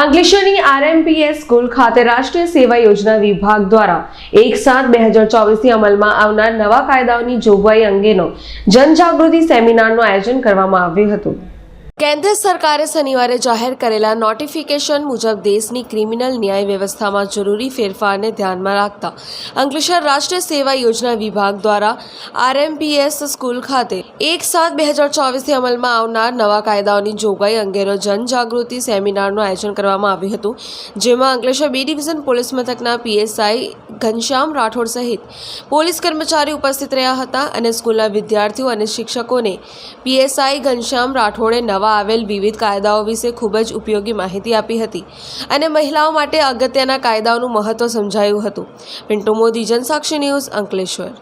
અંકલેશ્વરની આરએમપીએસ school ખાતે રાષ્ટ્રીય સેવા યોજના વિભાગ દ્વારા એક સાત બે હજાર ચોવીસથી અમલમાં આવનાર નવા કાયદાઓની જોગવાઈ અંગેનો જનજાગૃતિ સેમિનારનું આયોજન કરવામાં આવ્યું હતું. કેન્દ્ર સરકારે શનિવારે જાહેર કરેલા નોટિફિકેશન મુજબ દેશની ક્રિમિનલ ન્યાય વ્યવસ્થામાં જરૂરી ફેરફારને ધ્યાનમાં રાખતા અંકલેશ્વર રાષ્ટ્રીય સેવા યોજના વિભાગ દ્વારા આરએમપીએસ સ્કૂલ ખાતે એક સાત બે હજાર ચોવીસથી અમલમાં આવનાર નવા કાયદાઓની જોગવાઈ અંગેનો જનજાગૃતિ સેમિનારનું આયોજન કરવામાં આવ્યું હતું, જેમાં અંકલેશ્વર બી ડિવિઝન પોલીસ મથકના પીએસઆઈ ઘનશ્યામ રાઠોડ સહિત પોલીસ કર્મચારી ઉપસ્થિત રહ્યા હતા અને સ્કૂલના વિદ્યાર્થીઓ અને શિક્ષકોને પીએસઆઈ ઘનશ્યામ રાઠોડે નવા આવેલ વિવિધ કાયદાઓ વિશે ખૂબ જ ઉપયોગી માહિતી આપી હતી અને મહિલાઓ માટે અગત્યના કાયદાઓનું મહત્વ સમજાયું હતું. પિન્ટુ મોદી, જનસાક્ષી ન્યૂઝ અંકલેશ્વર.